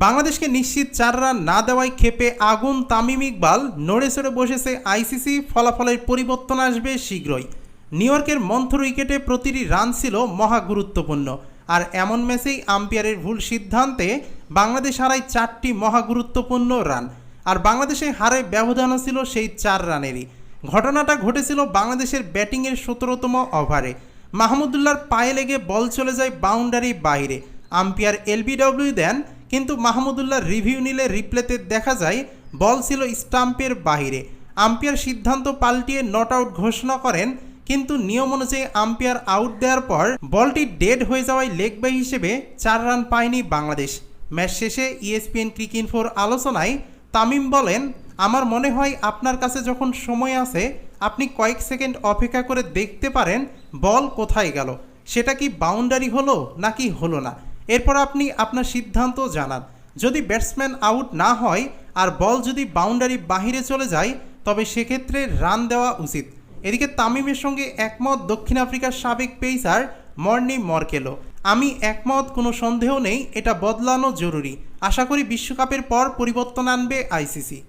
বাংলাদেশকে নিশ্চিত চার রান না দেওয়ায় ক্ষেপে আগুন তামিম ইকবাল। নড়ে চড়ে বসেছে আইসিসি ফলাফলের পরিবর্তন আসবে শীঘ্রই। নিউ ইয়র্কের মন্থর উইকেটে প্রতিটি রান ছিল মহা গুরুত্বপূর্ণ। আর এমন ম্যাচেই আম্পায়ারের ভুল সিদ্ধান্তে বাংলাদেশ হারায় চারটি মহা গুরুত্বপূর্ণ রান। আর বাংলাদেশে হারে ব্যবধানও ছিল সেই চার রানেরই। ঘটনাটা ঘটেছিল বাংলাদেশের ব্যাটিংয়ের সতেরোতম ওভারে। মাহমুদুল্লাহর পায়ে লেগে বল চলে যায় বাউন্ডারি বাইরে। আম্পায়ার এলবিডব্লিউ দেন কিন্তু মাহমুদুল্লাহ রিভিউ নিলে রিপ্লেতে দেখা যায়, বল ছিল স্টাম্পের বাইরে আম্পায়ার সিদ্ধান্ত পাল্টিয়ে নট আউট ঘোষণা করেন, কিন্তু নিয়ম অনুযায়ী আম্পায়ার আউট দেওয়ার পর বলটি ডেড হয়ে যাওয়ায় লেগ বাই হিসেবে চার রান পায়নি বাংলাদেশ। ম্যাচ শেষে ইএসপিএন ইএসপিএন ক্রিকিনফোর আলোচনায় তামিম বলেন, আমার মনে হয় আপনার কাছে যখন সময় আছে, আপনি কয়েক সেকেন্ড অপেক্ষা করে দেখতে পারেন বল কোথায় গেল। সেটা কি বাউন্ডারি হলো নাকি হলো না? এরপর আপনি আপনার সিদ্ধান্ত জানান। যদি ব্যাটসম্যান আউট না হয় আর বল যদি বাউন্ডারি বাহিরে চলে যায়, তবে সেক্ষেত্রে রান দেওয়া উচিত। এদিকে তামিমের সঙ্গে একমত দক্ষিণ আফ্রিকার সাবেক পেসার মর্নি মর্কেলো। আমি একমত, কোনো সন্দেহ নেই, এটা বদলানো জরুরি। আশা করি বিশ্বকাপের পর পরিবর্তন আনবে আইসিসি।